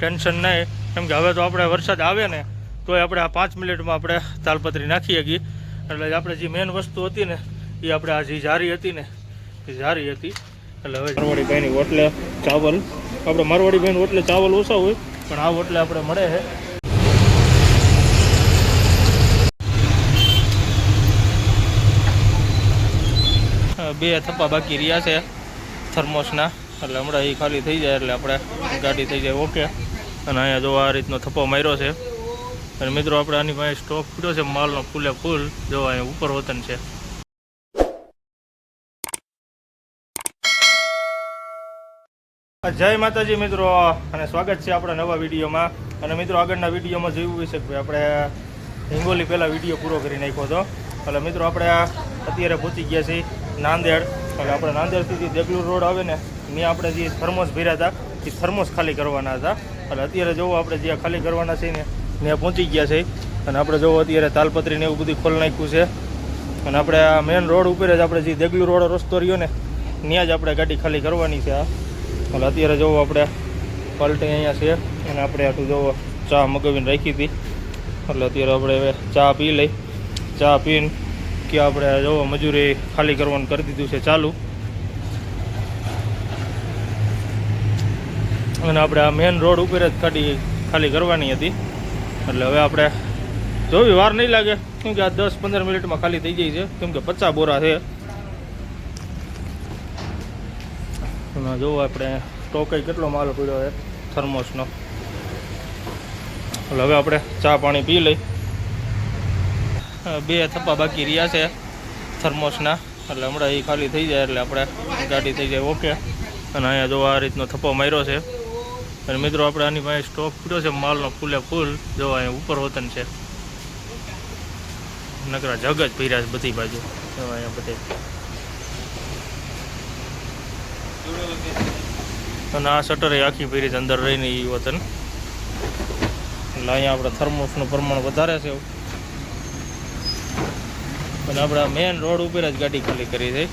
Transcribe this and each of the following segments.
Tension નહીં કેમ કે હવે તો આપણે વરસાદ આવે ને, તોય આપણે આ પાંચ મિનિટમાં આપણે તાલપત્રી નાખી શકીએ એટલે આપણે જે મેઇન વસ્તુ હતી ને, એ આપણે આ જે જારી હતી ને, એ જારી હતી. એટલે હવે મારવાડી ભાઈની ઓટલે ચાવલ. આપણે મારવાડી ભાઈની ઓટલે ચાવલ ઓછા હોય, પણ આ ઓટલે આપણે મળે છે બે થપ્પા બાકી રહ્યા છે, થર્મોસના. એટલે હમણાં એ ખાલી થઈ જાય, એટલે આપણે ગાડી થઈ જાય ઓકે. અને અહીંયા જો આ રીતનો થપ્પો માર્યો છે. અને મિત્રો, આપણે આની પાસે સ્ટોક પડ્યો છે, માલનો ફૂલે ફૂલ. જો અહીંયા ઉપર વતન છે. જય માતાજી મિત્રો, અને સ્વાગત છે આપણા નવા વિડીયોમાં. અને મિત્રો, આગળના વિડીયોમાં જોયું હશે કે આપણે હિંગોલી પહેલાં વીડિયો પૂરો કરી નાખ્યો હતો. એટલે મિત્રો, આપણે અત્યારે પહોંચી ગયા છીએ નાંદેડ. એટલે આપણે નાંદેડથી જે દેગલુર રોડ આવે ને મેં આપણે જે થર્મોસ ભર્યા હતા, એ થર્મોસ ખાલી કરવાના હતા. એટલે અત્યારે જોવો આપણે જ્યાં ખાલી કરવાના છે ને ત્યાં પહોંચી ગયા છે. અને આપણે જોવો અત્યારે તાલપત્રીને એવું બધું ખોલ નાખ્યું છે. અને આપણે આ મેઇન રોડ ઉપર જ આપણે જે દેગલું રોડ રસ્તો રહ્યો ને ત્યાં જ આપણે ગાડી ખાલી કરવાની છે આ. એટલે અત્યારે જોવો આપણે પલટી અહીંયા છે. અને આપણે આટલું જોવો ચા મગાવીને રાખી હતી. એટલે અત્યારે આપણે હવે ચા પી લઈ. ચા પીને કે આપણે જોવો મજૂરી ખાલી કરવાનું કરી દીધું છે ચાલુ. અને આપણે આ મેઇન રોડ ઉપર જ કાઢી ખાલી કરવાની હતી. એટલે હવે આપણે જોવી વાર નહીં લાગે, કેમ કે આ દસ પંદર મિનિટમાં ખાલી થઈ જાય છે, કેમ કે પચાસ બોરા છે. જોવો આપણે સ્ટોકે કેટલો માલ પડ્યો છે, થર્મોસનો. એટલે હવે આપણે ચા પાણી પી લઈ. બે થપ્પા બાકી રહ્યા છે થર્મોસના, એટલે હમણાં એ ખાલી થઈ જાય, એટલે આપણે ગાડી થઈ જાય ઓકે. અને અહીંયા જો આ રીતનો થપ્પો માર્યો છે. અને મિત્રો, આપણે આની પાસે સ્ટોક પડ્યો છે, માલનો ફૂલે ફૂલ. જો અહીંયા ઉપર વતન છે. નકરા જગ જ ભર્યા છે બધી બાજુ. જો અહીંયા બધે. અને આ શટર આખી ભરી છે, અંદર રહીને એ વતન એટલે અહીંયા આપણે થર્મોસનું પ્રમાણ વધારે છે અને આપણે મેઇન રોડ ઉપર જ ગાડી ખાલી કરી છે.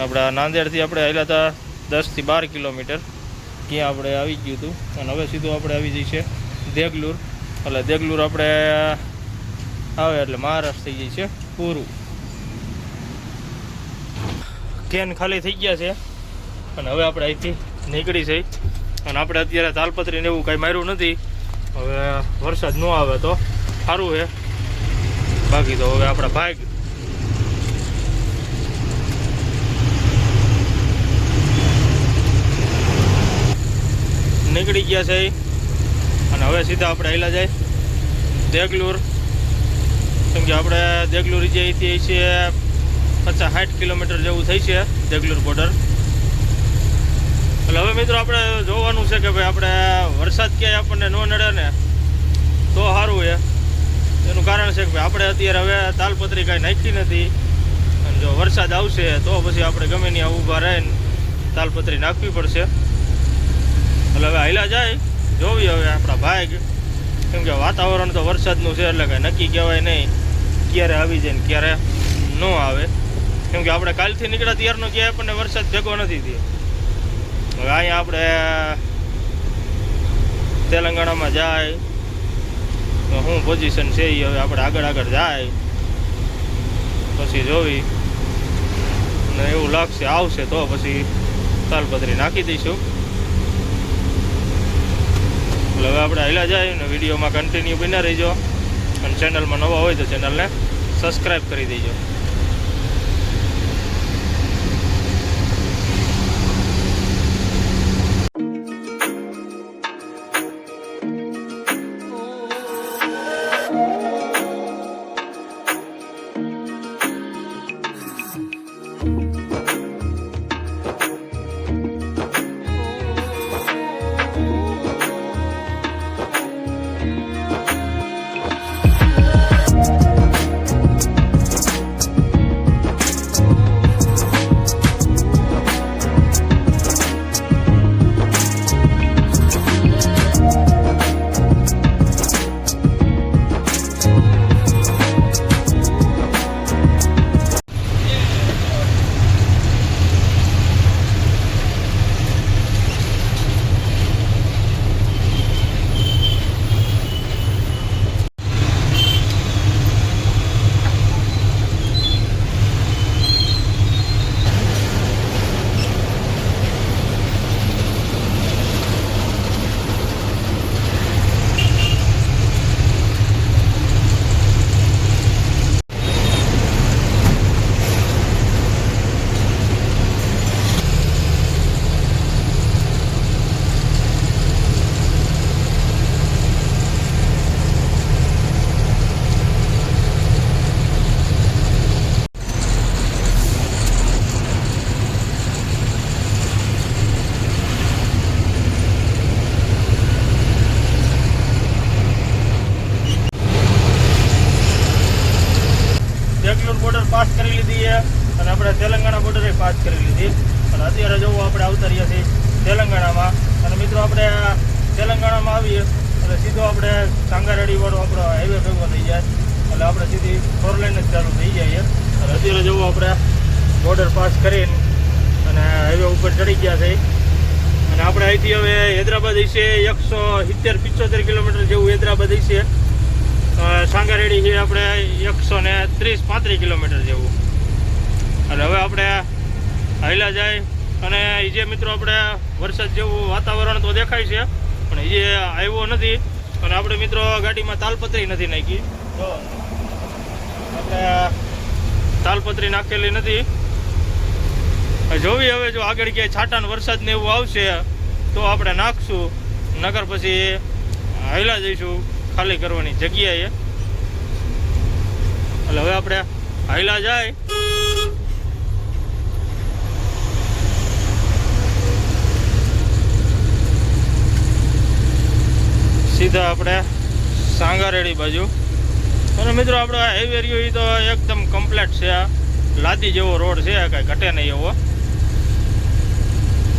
આપણે નાંદેડથી આપણે આવેલા હતા દસથી બાર કિલોમીટર. ત્યાં આપણે આવી ગયું હતું. અને હવે સીધું આપણે આવી જઈએ છીએ દેગલુર. એટલે દેગલુર આપણે આવે એટલે મહારાષ્ટ્ર થઈ છે પૂરું. કેન ખાલી થઈ ગયા છે. અને હવે આપણે અહીંથી નીકળી છે. અને આપણે અત્યારે તાલપત્રીને એવું કાંઈ માર્યું નથી. હવે વરસાદ ન આવે તો સારું છે. બાકી તો હવે આપણા ભાગ નીકળી ગયા છે. અને હવે સીધા આપણે હેલા જાય. દેગલુર. કેમ કે આપણે દેગલુર જે અહીંથી છે, પચાસ સાઠ કિલોમીટર જેવું થઈ છે દેગલુર બોર્ડર એટલે હવે મિત્રો આપણે જોવાનું છે કે ભાઈ આપણે વરસાદ ક્યાંય આપણને ન નડે ને, તો સારું એ એનું કારણ છે કે ભાઈ આપણે અત્યારે હવે તાલપત્રી કાંઈ નાખી નથી. અને જો વરસાદ આવશે, તો પછી આપણે ગમે ત્યાં ઊભા રહીને તાલપત્રી નાખવી પડશે. એટલે હવે હાલ્યા જાય. જોવી હવે આપણા ભાઈ કેમ કે વાતાવરણ તો વરસાદનું છે એટલે કાંઈ નક્કી કહેવાય નહીં. ક્યારે આવી જાય ને ક્યારે ન આવે. કેમ કે આપણે કાલથી નીકળ્યા ત્યારનો ક્યાંય આપણને વરસાદ ભેગો નથી થયો. હવે અહીંયા આપણે તેલંગાણામાં જાય. તો શું પોઝિશન છે એ હવે આપણે આગળ આગળ જાય. પછી જોવી. ને એવું લાગશે આવશે તો પછી તાલપત્રી નાખી દઈશું. એટલે હવે આપણે હાલ્યા જાય ને વિડીયોમાં કન્ટિન્યુ બના રહીજો. અને ચેનલમાં નવા હોય તો ચેનલને સબસ્ક્રાઈબ કરી દેજો. તેલંગાણા બોર્ડરે પાસ કરી લીધી. અને અત્યારે જવું આપણે આવતા રહ્યા છીએ તેલંગાણામાં, અને મિત્રો આપણે તેલંગાણામાં આવીએ, એટલે સીધો આપણે સાંગારેડી વાળો આપણો હાઈવે ભેગો થઈ જાય. એટલે આપણે સીધી ફોર લાઈન જ ચાલુ થઈ જાય અને અત્યારે જવું આપણે બોર્ડર પાસ કરીને અને હાઈવે ઉપર ચડી ગયા છે. અને આપણે અહીંથી હવે હૈદરાબાદ હશે એકસો સિત્તેર, પિચોતેર કિલોમીટર જેવું હૈદરાબાદ હશે. સાંગારેડી છે આપણે એકસો ને ત્રીસ, પાંત્રીસ કિલોમીટર જેવું. એટલે હવે આપણે હાઈલા જાય અને એ જે મિત્રો આપણે વરસાદ જેવું વાતાવરણ તો દેખાય છે, પણ એ આવ્યો નથી, અને આપણે મિત્રો ગાડીમાં તાલપત્રી નથી નાખી. તો આપણે તાલપત્રી નાખેલી નથી. જોવી હવે જો આગળ ક્યાંય છાંટા ને વરસાદ ને એવું આવશે, તો આપણે નાખશું. નગર પછી હાઈલા જઈશું ખાલી કરવાની જગ્યાએ. એટલે હવે આપણે હાઈલા જાય. સીધા આપણે સાંગારેડી બાજુ. અને મિત્રો, આપણો આ હાઈવે રહ્યો એ તો એકદમ કમ્પ્લેટ છે આ. લાદી જેવો રોડ છે કાંઈ ઘટે નહીં એવો.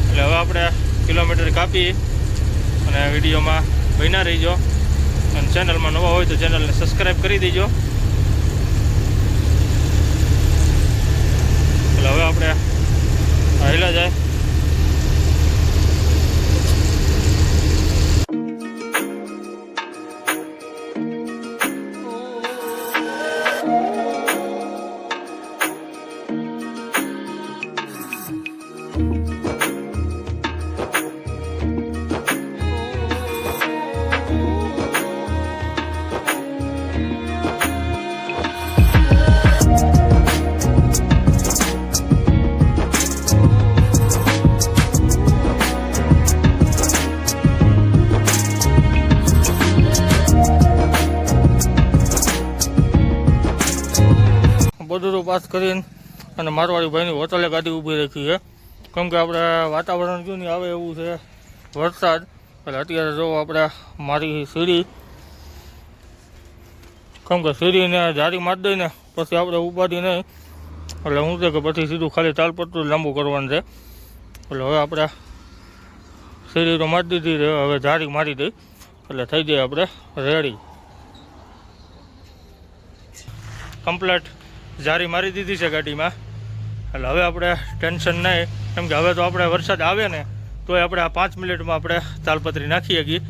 એટલે હવે આપણે કિલોમીટર કાપી અને વિડીયોમાં બન્યા રહીજો. અને ચેનલમાં નવા હોય તો ચેનલને સબસ્ક્રાઈબ કરી દેજો. એટલે હવે આપણે હાઈલા જાય. બધું પાસ કરીને અને મારવાડી ભાઈની હોટલે ગાડી ઊભી રાખી છે. કેમ કે આપણે વાતાવરણ જો આવે એવું છે વરસાદ. એટલે અત્યારે જો આપણે મારી સીડી કેમ કે સીડીને જારી મારી દઈને પછી આપણે ઉપાડી નહીં. એટલે હું છે કે પછી સીધું ખાલી તાલપત્રું લાંબુ કરવાનું છે. એટલે હવે આપણે સીડી તો મારી દીધી હવે જારી મારી દઈ. એટલે થઈ જાય આપણે રેડી. કમ્પ્લેટ. જારી મારી દીધી છે ગાડીમાં. એટલે હવે આપણે ટેન્શન નહીં. કેમ કે હવે તો આપણે વરસાદ આવે ને, તોય આપણે આ પાંચ મિનિટમાં આપણે તાલપત્રી નાખી શકીએ.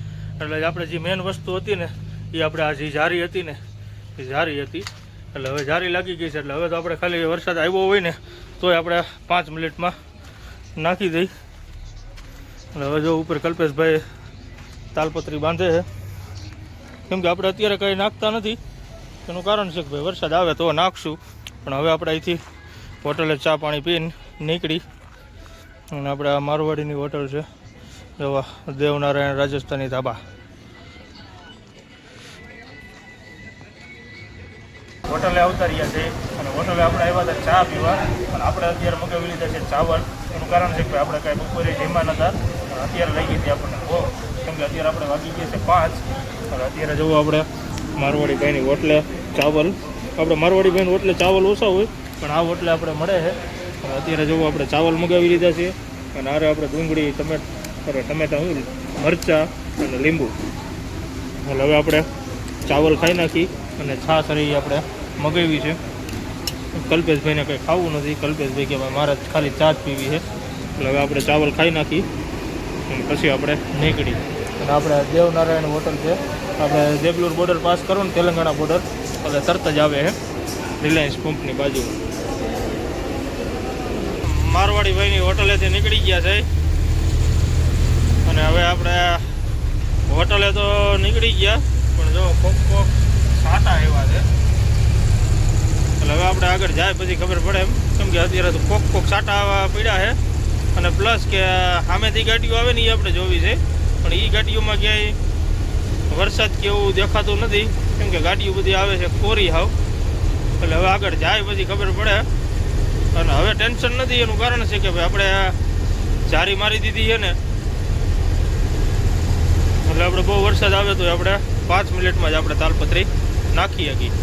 એટલે આપણે જે મેઇન વસ્તુ હતી ને, એ આપણે આ જે જારી હતી ને, એ જારી હતી. એટલે હવે જારી લાગી ગઈ છે, એટલે હવે તો આપણે ખાલી વરસાદ આવ્યો હોય ને, તોય આપણે પાંચ મિનિટમાં નાખી દઈ. એટલે હવે જો ઉપર કલ્પેશભાઈ તાલપત્રી બાંધે છે. કેમ કે આપણે અત્યારે કંઈ નાખતા નથી. એનું કારણ છે કે ભાઈ વરસાદ આવે તો નાખશું. પણ હવે આપણે અહીંથી હોટલે ચા પાણી પીને નીકળી. અને આપણે આ મારવાડીની હોટલ છે. જોવા, દેવનારાયણ રાજસ્થાની ધાબા. હોટલે આવતા રહ્યા છે. અને હોટલે આપણે આવ્યા હતા ચા પીવા. અને આપણે અત્યારે મગાવી લીધા છે ચાવલ. એનું કારણ છે કે આપણે કાંઈ બપોરે જમ્યા નહોતા અત્યારે લઈ ગઈ હતી આપણને. બહુ કેમ કે અત્યારે આપણે વાગી ગયા છે પાંચ. અને અત્યારે જવું આપણે મારવાડી ભાઈની હોટલે, ચાવલ. આપણે મારવાડી ભાઈની ઓટલે ચાવલ ઓછા હોય, પણ આ ઓટલે આપણે મળે છે. અત્યારે જવું આપણે ચાવલ મગાવી લીધા છે. અને આરે આપણે ડુંગળી, ટમેટ ટમેટા મરચાં અને લીંબુ. એટલે હવે આપણે ચાવલ ખાઈ નાખી અને છાશ રહી આપણે મગાવી છે. કલ્પેશભાઈને કંઈ ખાવું નથી. કલ્પેશભાઈ કે મારે ખાલી ચા જ પીવી છે. એટલે હવે આપણે ચાવલ ખાઈ નાખી અને પછી આપણે નીકળી. અને આપણે દેવનારાયણ હોટલ છે. આપણે દેબલુર બોર્ડર પાસ કરો ને તેલંગાણા બોર્ડર એટલે તરત જ આવે છે રિલાયન્સ પંપની બાજુ. મારવાડી ભાઈની હોટલેથી નીકળી ગયા છે. અને હવે આપણે હોટલે તો નીકળી ગયા, પણ જો કોક કોક સાટા એવા છે. એટલે હવે આપણે આગળ જાય, પછી ખબર પડે એમ. કેમ કે અત્યારે તો કોક કોક સાટા પીડ્યા છે. અને પ્લસ કે સામેથી ગાડીઓ આવે ને એ આપણે જોવી છે. પણ એ ગાડીઓમાં ક્યાંય વરસાદ કે એવું દેખાતું નથી. કેમ કે ગાડીઓ બધી આવે છે કોરી હાવ. એટલે હવે આગળ જાય પછી ખબર પડે. અને હવે ટેન્શન નથી, એનું કારણ છે કે ભાઈ આપણે જારી મારી દીધી છે ને. એટલે આપણે બહુ વરસાદ આવે તો આપણે પાંચ મિનિટમાં જ આપણે તાલપત્રી નાખી શકીએ.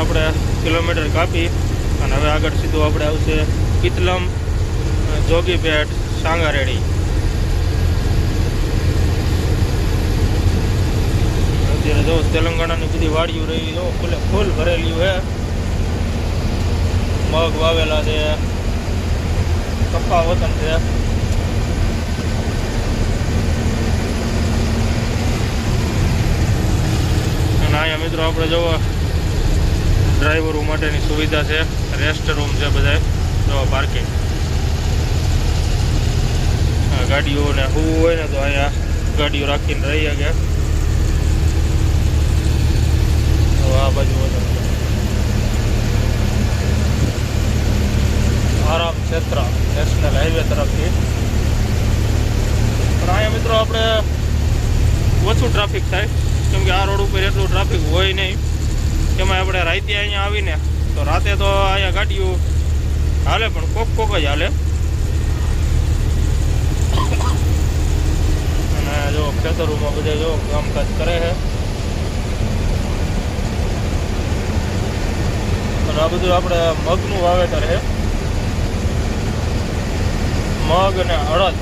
આપણે કિલોમીટર કાપી અને હવે આગળ સીધું આપણે આવશે પિતલમ, જોગીપેટ, સાંગારેડી. અત્યારે જો તેલંગાણાની બધી વાડીઓ રહી જો ફૂલે ફૂલ ભરેલી છે. મગ વાવેલા છે કપ્પા વતન છે. અને અહીંયા મિત્રો આપણે જોવો ડ્રાઈવરો માટેની સુવિધા છે રેસ્ટ રૂમ છે બધા જો પાર્કિંગ ગાડીઓને હોવું હોય ને તો અહીંયા ગાડીઓ રાખીને રહી શકે તો આ બાજુ આરામ ક્ષેત્ર નેશનલ હાઈવે તરફથી. પણ અહીંયા મિત્રો આપણે ઓછું ટ્રાફિક થાય. કેમ કે આ રોડ ઉપર એટલું ટ્રાફિક હોય નહીં. એમાં આપણે રાતે અહીંયા આવીને તો રાતે તો અહીંયા ગાડીઓ હાલે પણ કોક કોક જ હાલે. અને જો ખેતરોમાં બધા જો કામકાજ કરે છે. અને આ બધું આપણે મગનું વાવેતર છે. મગ અને અડદ.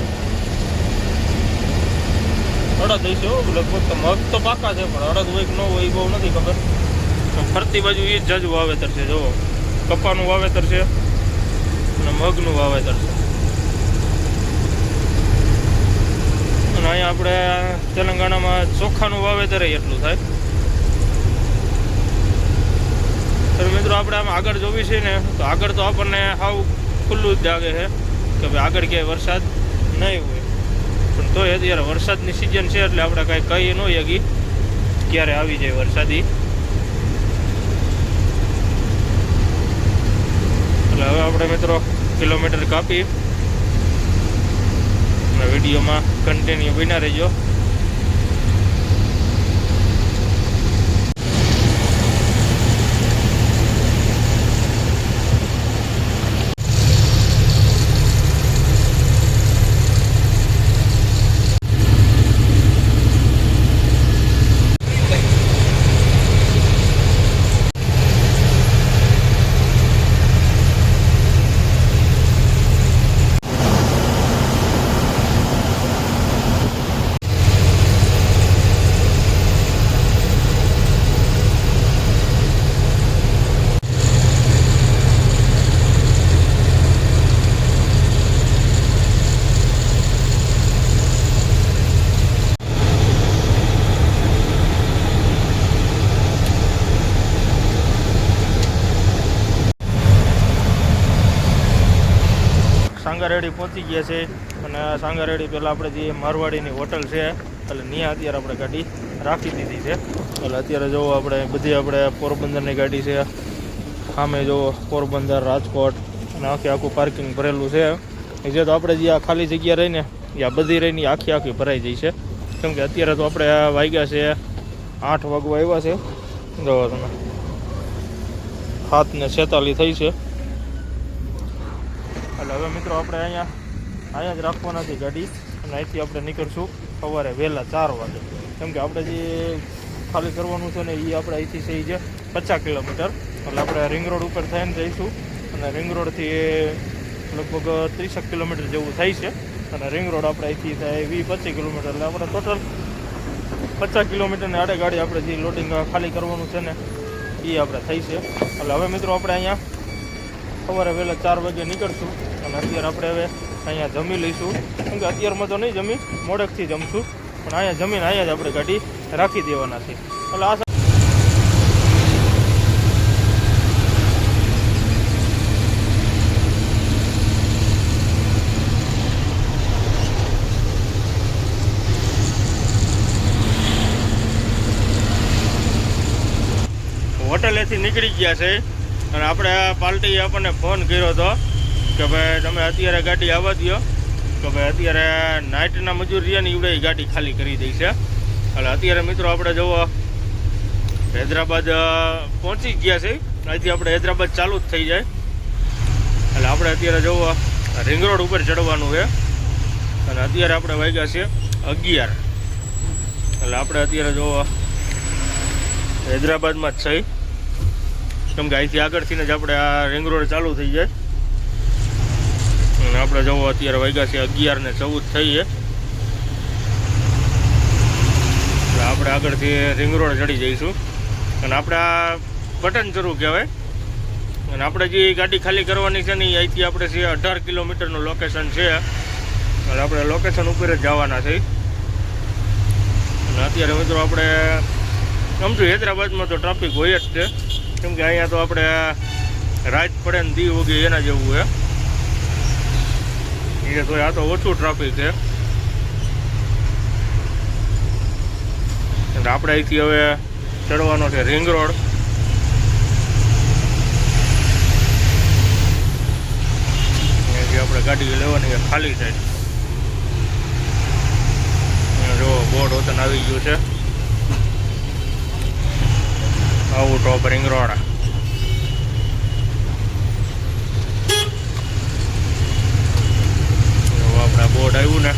અડદ હશે લગભગ તો મગ તો પાકા છે, પણ અડદ હોય કે ન હોય એ બહુ નથી ખબર. ફરતી બાજુ એ જ વાવેતર છે, જુઓ. કપાનું વાવેતર છે અને મગનું વાવેતર છે. અને અહીંયા આપણે તેલંગાણામાં ચોખાનું વાવેતર એટલું થાય. તો મિત્રો આપણે આમ આગળ જોવી છે ને, તો આગળ તો આપણને સાવ ખુલ્લું જ લાગે છે કે ભાઈ આગળ ક્યાંય વરસાદ નહીં હોય. પણ તોય અત્યારે વરસાદની સિઝન છે એટલે આપણે કાંઈ કહીએ ન શકી ક્યારે આવી જાય વરસાદી. એટલે હવે આપણે મિત્રો કિલોમીટર કાપી અને વિડીયોમાં કન્ટિન્યુ બન્યા રહેજો. સાંગારેડી પહોંચી ગયા છે. અને સાંગારેડી પહેલાં આપણે જે મારવાડીની હોટલ છે, એટલે ત્યાં અત્યારે આપણે ગાડી રાખી દીધી છે. એટલે અત્યારે જોવો આપણે બધી આપણે પોરબંદરની ગાડી છે. સામે જુઓ પોરબંદર, રાજકોટ અને આખે આખું પાર્કિંગ ભરેલું છે. જે તો આપણે જે આ ખાલી જગ્યા રહીને એ આ બધી રહીને આખી આખી ભરાઈ જાય છે. કેમ કે અત્યારે તો આપણે વાગ્યા છે આઠ વાગવા આવ્યા છે. જવા તમે સાત ને છેતાલી થઈ છે. એટલે હવે મિત્રો આપણે અહીંયા અહીંયા જ રાખવાના છે ગાડી. અને અહીંથી આપણે નીકળશું સવારે વહેલા ચાર વાગે. કેમ કે આપણે જે ખાલી કરવાનું છે ને એ આપણે અહીંથી થઈ છે પચાસ કિલોમીટર. એટલે આપણે રિંગ રોડ ઉપર થઈને જઈશું. અને રિંગ રોડથી લગભગ ત્રીસેક કિલોમીટર જેવું થાય છે. અને રિંગ રોડ આપણે અહીંથી થાય વીસ પચીસ કિલોમીટર. એટલે આપણે ટોટલ પચાસ કિલોમીટરની આડે ગાડી આપણે જે લોડિંગ ખાલી કરવાનું છે ને એ આપણે થઈ છે. એટલે હવે મિત્રો આપણે અહીંયા સવારે વહેલા ચાર વાગે નીકળશું. અને અત્યારે આપણે હવે અહીંયા જમી લઈશું. કેમ કે અત્યારમાં તો નહીં જમી, મોડકથી જમશું. પણ અહીંયા જમીને અહીંયા જ આપણે ગાડી રાખી દેવાના છે. એટલે આ હોટેલેથી નીકળી ગયા છે. અને આપણે આ પાર્ટીએ આપણને ફોન કર્યો હતો કે ભાઈ તમે અત્યારે ગાડી આવવા દો કે ભાઈ અત્યારે નાઇટના મજૂર રહ્યા ને એવડે ગાડી ખાલી કરી દઈ છે. એટલે અત્યારે મિત્રો આપણે જુઓ, હૈદરાબાદ પહોંચી ગયા છે. અહીંથી આપણે હૈદરાબાદ ચાલુ જ થઈ જાય. એટલે આપણે અત્યારે જુઓ, રિંગ રોડ ઉપર ચડવાનું છે. અને અત્યારે આપણે વાગ્યા છે અગિયાર. એટલે આપણે અત્યારે જુઓ, હૈદરાબાદમાં જ છે. કેમ કે અહીંથી આગળથી જ આપણે આ રિંગ રોડ ચાલુ થઈ જાય. અને આપણે જવું અત્યારે વાગ્યા છે અગિયાર ને ચૌદ થઈએ. આપણે આગળથી રિંગ રોડ ચડી જઈશું. અને આપણે બટન જરૂર કહેવાય. અને આપણે જે ગાડી ખાલી કરવાની છે ને એ અહીંથી આપણે છે અઢાર કિલોમીટરનું લોકેશન છે. એટલે આપણે લોકેશન ઉપર જ જવાના છે. અને અત્યારે મિત્રો આપણે સમજુ હૈદરાબાદમાં તો ટ્રાફિક હોય જ છે. કેમ કે અહીંયા તો આપણે રાત પડે ને દી ઉગે એના જેવું છે. એ તો આ તો ઓછું ટ્રાફિક છે. આપણે અહીંથી હવે ચડવાનો છે રિંગ રોડ આપણે ગાડી લેવાની ખાલી સાઈડ જો બોર્ડ વતન આવી ગયું છે. આવું ટોપ રિંગ રોડ જો આપણે બોર્ડ આવ્યું ને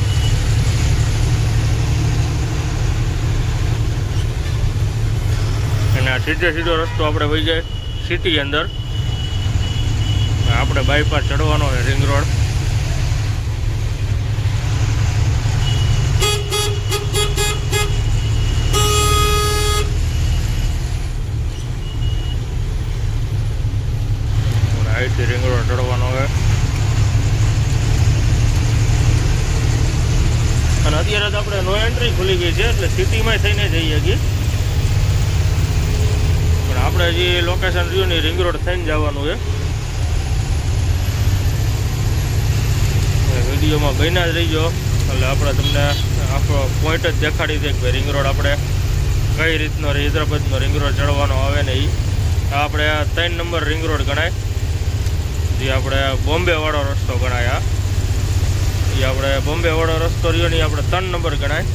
અને આ સીધે સીધો રસ્તો આપણે વહી જાય સિટી અંદર. આપણે બાયપાસ ચડવાનો હોય રિંગ રોડ અહીંથી રિંગ રોડ ચડવાનો હોય અને અત્યારે તો આપણે નો એન્ટ્રી ખુલી ગઈ છે, એટલે સિટીમાં થઈને જઈએ છીએ. આપણે જે લોકેશન રહ્યું ને રિંગ રોડ થઈને જવાનું છે. વિડીયોમાં ગઈના જ રહીજો. એટલે આપણે તમને આખો પોઈન્ટ જ દેખાડી દે કે રિંગ રોડ આપણે કઈ રીતનો હૈદરાબાદનો રિંગ રોડ ચડવાનો આવે ને એ આપણે ત્રણ નંબર રિંગ રોડ ગણાય. જે આપણે બોમ્બેવાળો રસ્તો ગણાય આ. એ આપણે બોમ્બે વાળો રસ્તો રહ્યો ને આપણે ત્રણ નંબર ગણાય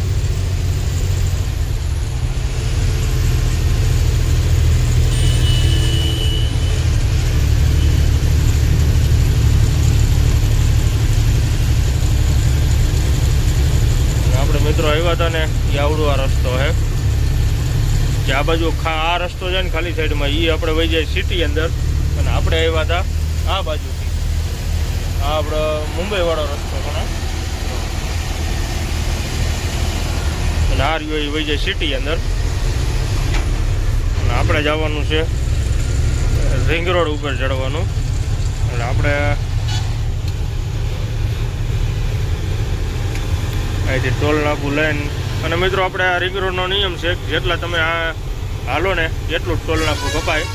અને આપણે મિત્રો, આવ્યા હતા ને એ આવડો આ રસ્તો છે કે આ બાજુ ખા, આ રસ્તો છે ને ખાલી સાઈડમાં એ આપણે વહી જાય સિટી અંદર. અને આપણે આવ્યા હતા આ બાજુથી. આ આપણો મુંબઈવાળો રસ્તો ને અને આ રહ્યો એ વહી જાય સિટી અંદર. અને આપણે જવાનું છે, રિંગ રોડ ઉપર ચડવાનું. એટલે આપણે અહીંથી ટોલ નાકું લઈને. અને મિત્રો, આપણે આ રિંગ રોડનો નિયમ છે જેટલા તમે આ હાલો ને, એટલું જ ટોલ નાકું કપાય.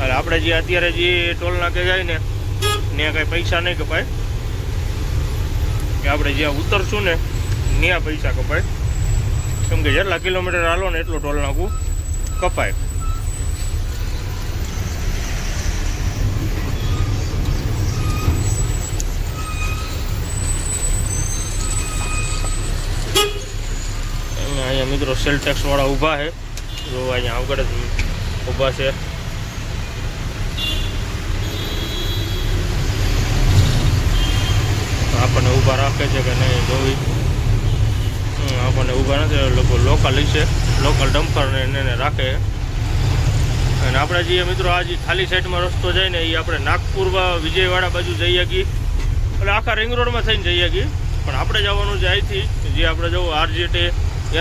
એટલે આપણે જે અત્યારે જે ટોલ નાકે જાય ને, ત્યાં કાંઈ પૈસા નહીં કપાય. કે આપણે જ્યાં ઉતરશું ને, ત્યાં પૈસા કપાય. કેમ કે જેટલા કિલોમીટર હાલો ને, એટલું ટોલ નાકું કપાય અને અહીંયા મિત્રો સેલ ટેક્સવાળા ઊભા છે. જો અહીંયા આગળ જ ઊભા છે. આપણને ઊભા રાખે છે કે નહીં જોવી આપણને ઊભા નથી લોકો લોકલ છે. લોકલ ડમ્પરને એને રાખે. અને આપણે જે મિત્રો આ જે ખાલી સાઈડમાં રસ્તો જાય ને એ આપણે નાગપુર વિજયવાડા બાજુ જઈએ છીએ એટલે આખા રિંગ રોડમાં થઈને જઈએ છીએ પણ આપણે જવાનું છે અહીંથી, જે આપણે જવું આરજીટી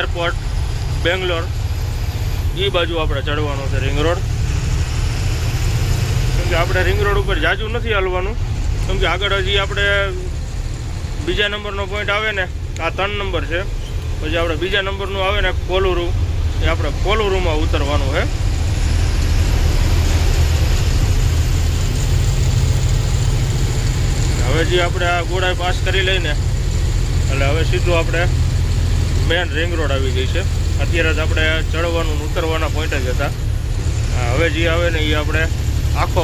એરપોર્ટ બેંગ્લોર. એ બાજુ આપણે ચડવાનું છે રિંગ રોડ કેમ કે આપણે રિંગ રોડ ઉપર જાજુ નથી હાલવાનું. કેમ કે આગળ હજી આપણે બીજા નંબરનો પોઈન્ટ આવે ને, આ ત્રણ નંબર છે. પછી આપણે બીજા નંબરનું આવે ને કોલુરુ એ આપણે કોલુરુમાં ઉતરવાનું છે. હવે જે આપણે આ ગોળાઈ પાસ કરી લઈને, એટલે હવે સીધું આપણે મેન રિંગ રોડ આવી ગઈ છે. અત્યારે જ આપણે ચડવાનું ઉતરવાના પોઈન્ટ જ હતા. હવે જે આવે ને એ આપણે આખો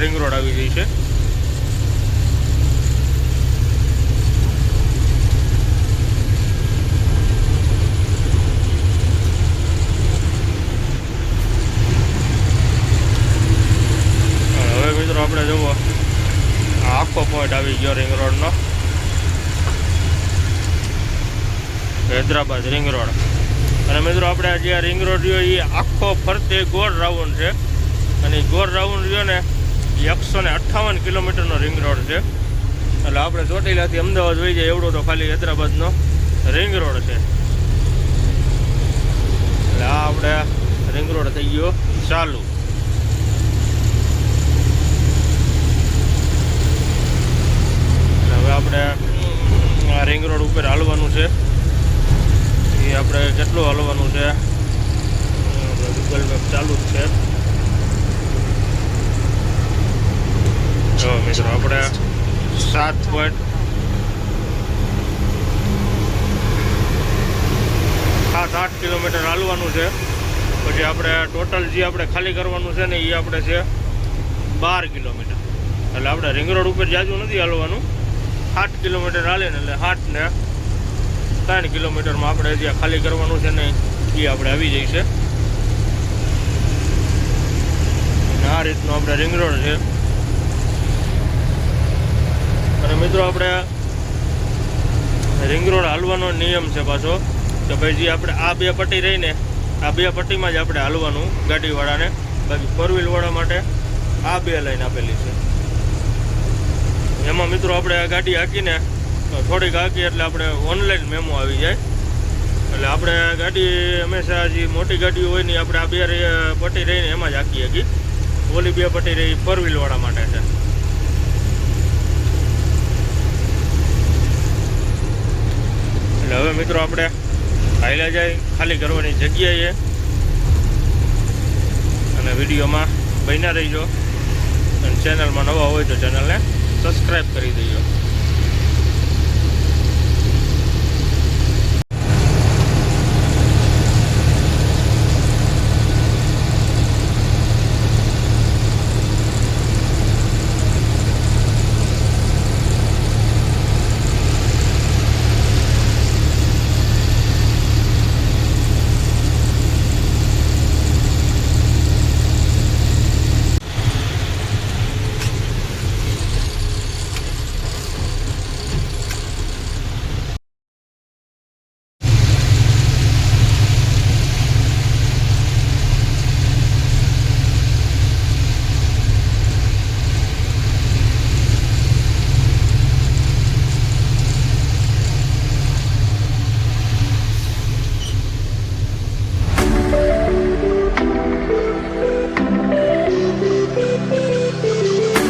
રિંગ રોડ આવી ગઈ છે. હવે મિત્રો આપણે જુઓ. આખો પોઈન્ટ આવી ગયો રિંગ રોડનો હૈદરાબાદ રિંગ રોડ અને મિત્રો આપણે જે આ રિંગ રોડ રહ્યો એ આખો ફરતે ગોળ રાઉન્ડ છે. અને ગોળ રાઉન્ડ રહ્યો ને એ એકસો ને અઠ્ઠાવન કિલોમીટરનો રિંગ રોડ છે. એટલે આપણે ચોટીલાથી અમદાવાદ વહી જાય, એવડો તો ખાલી હૈદરાબાદનો રિંગ રોડ છે. એટલે આ આપણે રિંગ રોડ થઈ ગયો ચાલુ. હવે આપણે આ રિંગ રોડ ઉપર હાલવાનું છે. એ આપણે કેટલું હાલવાનું છે? ગૂગલ મેપ ચાલુ જ છે. જો મિત્રો, આપણે સાત પોઈન્ટ સાત, આઠ કિલોમીટર હાલવાનું છે. પછી આપણે ટોટલ જે આપણે ખાલી કરવાનું છે ને એ આપણે છે બાર કિલોમીટર. એટલે આપણે રિંગ રોડ ઉપર જાજુ નથી હાલવાનું. આઠ કિલોમીટર હાલે ને એટલે આઠ ને ત્રણ કિલોમીટરમાં આપણે જ્યાં ખાલી કરવાનું છે ને એ આપણે આવી જઈશે આ રીતનો આપણે રિંગ રોડ છે. અને મિત્રો આપણે રિંગ રોડ હાલવાનો નિયમ છે પાછો, કે ભાઈ જે આપણે આ બે પટ્ટી રહીને આ બે પટ્ટીમાં જ આપણે હાલવાનું ગાડીવાળાને. બાકી ફોર વ્હીલવાળા માટે આ બે લાઈન આપેલી છે. એમાં મિત્રો આપણે આ ગાડી હાકીને થોડીક હાકી એટલે આપણે ઓનલાઈન મેમો આવી જાય. એટલે આપણે ગાડી હંમેશા જે મોટી ગાડીઓ હોય ને આપણે આ બે પટ્ટી રહીને એમાં જ હાકી હકી ઓલી બે પટ્ટી રહી ફોર વ્હીલવાળા માટે છે. એટલે હવે મિત્રો આપણે હાઈલા જાય ખાલી કરવાની જગ્યાએ. અને વિડીયોમાં બન્યા રહીજો. અને ચેનલમાં નવા હોય તો ચેનલને સબસ્ક્રાઈબ કરી દેજો.